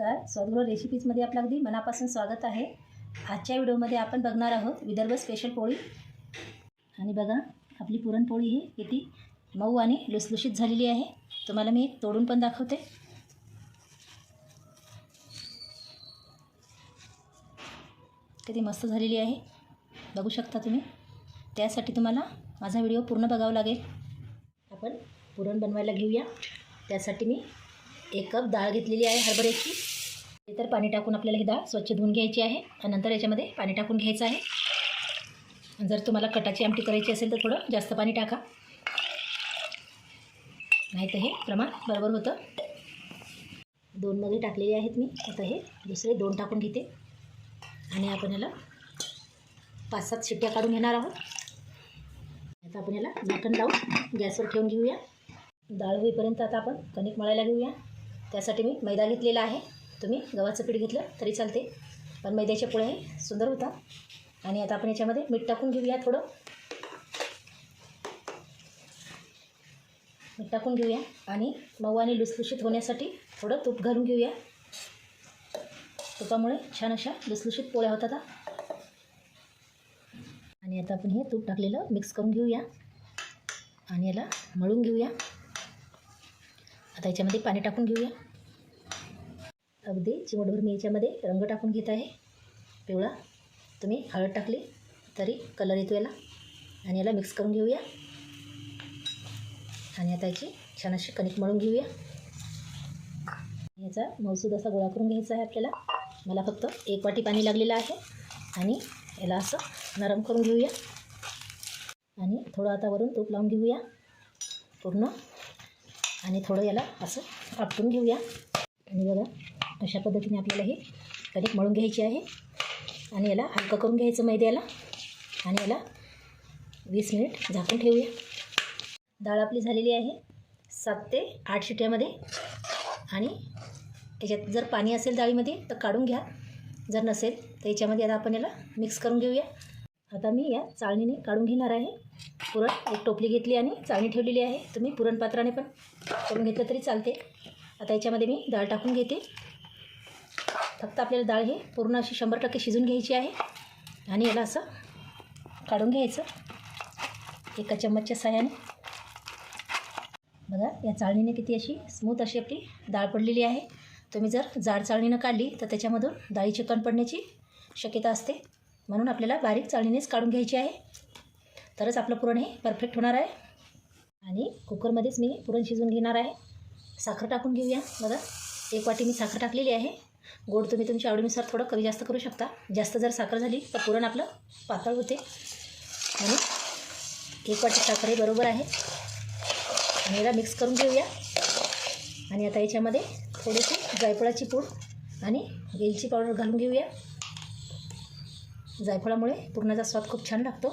नमस्कार. स्वादगृह रेसिपीजमध्ये आपलं अगदी मनापासून स्वागत आहे. आजच्या व्हिडिओमध्ये आपण बघणार आहोत विदर्भ स्पेशल पोळी. आणि बघा आपली पुरणपोळी ही किती मऊ आणि लुसलुशीत झालेली आहे. तुम्हाला मी तोडून पण दाखवते. किती मस्त झालेली आहे. बघू शकता तुम्ही. त्यासाठी तुम्हाला माझा व्हिडिओ पूर्ण बघावा लागेल. आपण पुरण बनवायला घेऊया. त्यासाठी मी एक कप डाळ घेतलेली आहे हरभऱ्याची. तर पाणी टाकून आपल्याला ही डाळ स्वच्छ धुवून घ्यायची आहे आणि नंतर याच्यामध्ये पाणी टाकून घ्यायचं आहे. जर तुम्हाला कटाची आमटी करायची असेल तर थोडं जास्त पाणी टाका. नाही तर हे प्रमाण बरोबर होतं. दोनमध्ये टाकलेले आहेत मी. आता हे दुसरे दोन टाकून घेते. आणि आपण याला पाच सात शिट्ट्या काढून घेणार आहोत. आता आपण याला झाकण लावून गॅसवर ठेवून घेऊया. डाळ होईपर्यंत आता आपण कणिक मळायला घेऊया. त्यासाठी मी मैदा घेतलेला आहे. तुम्ही गव्हाचं पीठ घेतलं तरी चालते. पण मैद्याच्या पोळ्या हे सुंदर होतात आणि आता आपण याच्यामध्ये मीठ टाकून घेऊया थोडं. मीठ टाकून घेऊया. आणि मऊ आणि लुसलुशीत होण्यासाठी थोडं तूप घालून घेऊया. तुपामुळे छान अशा लुसलुशीत पोळ्या होतात आणि आता आपण हे तूप टाकलेलं मिक्स करून घेऊया. आणि याला मळून घेऊया. आता याच्यामध्ये पाणी टाकून घेऊया. अगदी चिमटभर मी याच्यामध्ये रंग टाकून घेत आहे. पिवळा. तुम्ही हळद टाकली तरी कलर येतो याला. आणि याला मिक्स करून घेऊया. आणि आता याची छान अशी कणिक मळून घेऊया. याचा मौसूद असा गोळा करून घ्यायचा आहे आपल्याला. मला फक्त एक वाटी पाणी लागलेलं आहे. आणि याला असं नरम करून घेऊया. आणि थोडं आता वरून तूप लावून घेऊया. पूर्ण आणि थोडं याला असं आपटून घेऊया. आणि बघा अशा पद्धतीने आपल्याला हे कणिक मळून घ्यायची आहे. आणि याला हलकं करून घ्यायचं मैद्याला. आणि याला वीस मिनिट झाकून ठेवूया. डाळ आपली झालेली आहे सात ते आठ शिट्यामध्ये. आणि याच्यात जर पाणी असेल डाळीमध्ये तर काढून घ्या. जर नसेल तर याच्यामध्ये आता आपण याला मिक्स करून घेऊया. आता मी या चाळणीने काढून घेणार आहे. पुरण एक टोपली घेतली आणि चाळणी ठेवलेली आहे. तुम्ही पुरणपात्राने पण करून घेतलं तरी चालते. आता याच्यामध्ये मी डाळ टाकून घेते. फक्त आपल्याला डाळ हे पूर्ण अशी शंभर टक्के शिजून घ्यायची आहे. आणि याला असं काढून घ्यायचं. एका चम्मचच्या साह्याने. बघा या चाळणीने किती अशी स्मूथ अशी आपली डाळ पडलेली आहे. तुम्ही जर जाड चाळणीनं काढली तर त्याच्यामधून डाळीची कण पडण्याची शक्यता असते. म्हणून आपल्याला बारीक चाळणीनेच काढून घ्यायची आहे. तरच आपलं पुरण हे परफेक्ट होणार आहे. आणि कुकरमध्येच मी पुरण शिजवून घेणार आहे. साखर टाकून घेऊया. बघा एक वाटी मी साखर टाकलेली आहे. गोड तुम्ही तुमच्या आवडीनुसार थोडं कमी जास्त करू शकता. जास्त जर साखर झाली तर पुरण आपलं पातळ होते. आणि एक वाटी साखर हे बरोबर आहे. आणि याला मिक्स करून घेऊया. आणि आता याच्यामध्ये थोडीशी जायफळाची पूड आणि वेलची पावडर घालून घेऊया. जायफळामुळे पुरणाचा स्वाद खूप छान लागतो.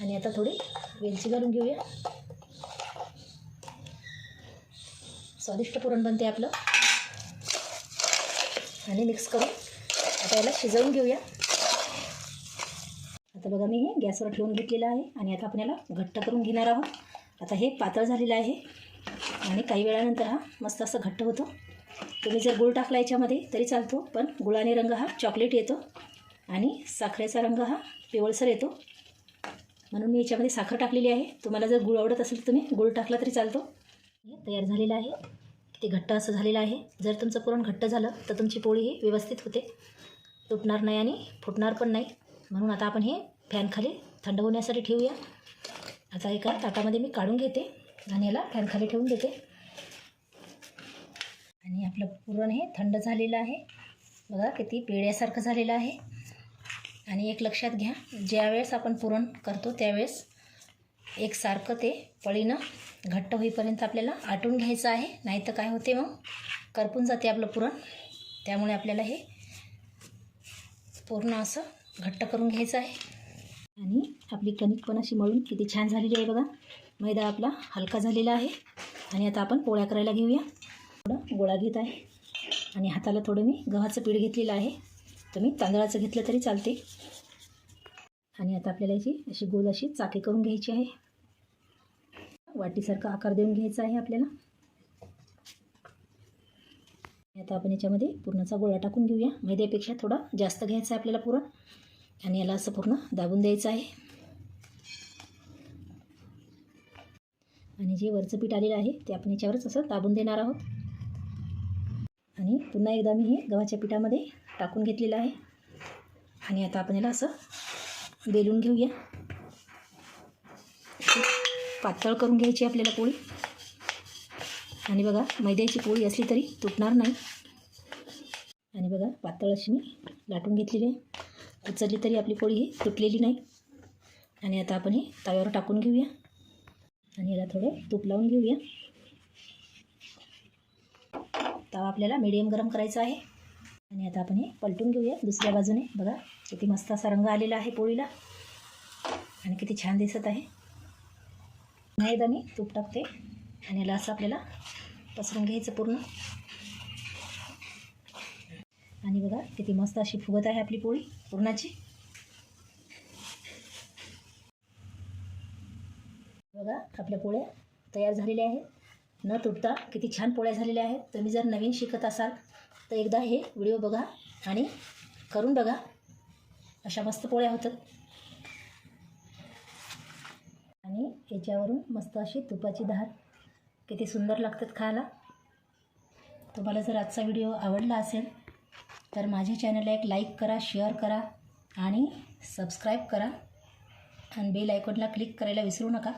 आणि आता थोडी वेलची घालून घेऊया. स्वादिष्ट पुरण बनते आपलं. आणि मिक्स करून आता याला शिजवून घेऊया. आता बघा मी हे गॅसवर ठेवून घेतलेलं आहे आणि आता आपण याला घट्ट करून घेणार आहोत. आता हे पातळ झालेलं आहे. आणि काही वेळानंतर हा मस्त असं घट्ट होतो. तुम्ही जर गुळ टाकला याच्यामध्ये तरी चालतो. पण गुळाने रंग हा चॉकलेट येतो. आणि साखरेचा रंग हा पिवळसर येतो. म्हणून मी याच्यामध्ये साखर टाकलेली आहे. तुम्हाला जर गुळ आवडत असेल तर तुम्ही गुळ टाकला तरी चालतो. तयार झालेलं आहे. ते घट्ट असं झालेलं आहे. जर तुमचं पुरण घट्ट झालं तर तुमची पोळी ही व्यवस्थित होते. तुटणार नाही आणि फुटणार पण नाही. म्हणून आता आपण हे फॅनखाली थंड होण्यासाठी ठेवूया. आता एका ताटामध्ये मी काढून घेते. आणि याला फॅनखाली ठेवून देते. आणि आपलं पुरण हे थंड झालेलं आहे. बघा किती पेढ्यासारखं झालेलं आहे. आणि एक लक्षात घ्या ज्यावेळेस आपण पुरण करतो त्यावेळेस एकसारखं ते पळीनं घट्ट होईपर्यंत आपल्याला आटून घ्यायचं आहे. नाही तर काय होते मग? करपून जाते आपलं पुरण. त्यामुळे आपल्याला हे पूर्ण असं घट्ट करून घ्यायचं आहे. आणि आपली कणिक पण अशी मळून किती छान झालेली आहे बघा. मैदा आपला हलका झालेला आहे. आणि आता आपण पोळ्या करायला घेऊया. थोडं गोळा घेत आहे. आणि हाताला थोडं मी गव्हाचं पीठ घेतलेलं आहे. तुम्ही तांदळाचं घेतलं तरी चालते. आणि आता आपल्याला याची अशी गोल अशी चाके करून घ्यायची आहे. वाटीसारखा आकार देऊन घ्यायचा आहे आपल्याला. आता आपण याच्यामध्ये पुरणाचा गोळा टाकून घेऊया. मैद्यापेक्षा थोडा जास्त घ्यायचा आहे आपल्याला पुरण. आणि याला असं पूर्ण दाबून द्यायचं आहे. आणि जे वरचं पीठ आलेलं आहे ते आपण याच्यावरच असं दाबून देणार आहोत. आणि पुन्हा एकदा मी हे गव्हाच्या पिठामध्ये टाकून घेतलेलं आहे. आणि आता आपण याला असं बेलून घेऊया. पातळ करून घ्यायची आपल्याला पोळी. आणि बघा मैद्याची पोळी असली तरी तुटणार नाही. आणि बघा पातळ अशी मी लाटून घेतलेली आहे. उचलली तरी आपली पोळी ही तुटलेली नाही. आणि आता आपण हे तव्यावर टाकून घेऊया. आणि याला थोडं तूप लावून घेऊया. तवा आपल्याला मीडियम गरम करायचा आहे. आणि आता आपण हे पलटून घेऊया. दुसऱ्या बाजूने बघा किती मस्त असा रंग आलेला आहे पोळीला. आणि किती छान दिसत आहे. पुन्हा एकदा मी तूप टाकते. आणि याला असं आपल्याला पसरून घ्यायचं पूर्ण. आणि बघा किती मस्त अशी फुगत आहे आपली पोळी पुरणाची. बघा आपल्या पोळ्या तयार झालेल्या आहेत. न तुटता किती छान पोळ्या झालेल्या आहेत. तुम्ही जर नवीन शिकत असाल तर एकदा हे व्हिडिओ बघा आणि करून बघा. अशा मस्त पोळ्या होतात. आणि याच्यावरून मस्त अशी तुपाची धार किती सुंदर लागतात खायला. तुम्हाला जर आजचा व्हिडिओ आवडला असेल तर माझ्या चॅनलला एक लाईक करा शेअर करा आणि सबस्क्राईब करा. आणि बेल आयकॉनला क्लिक करायला विसरू नका.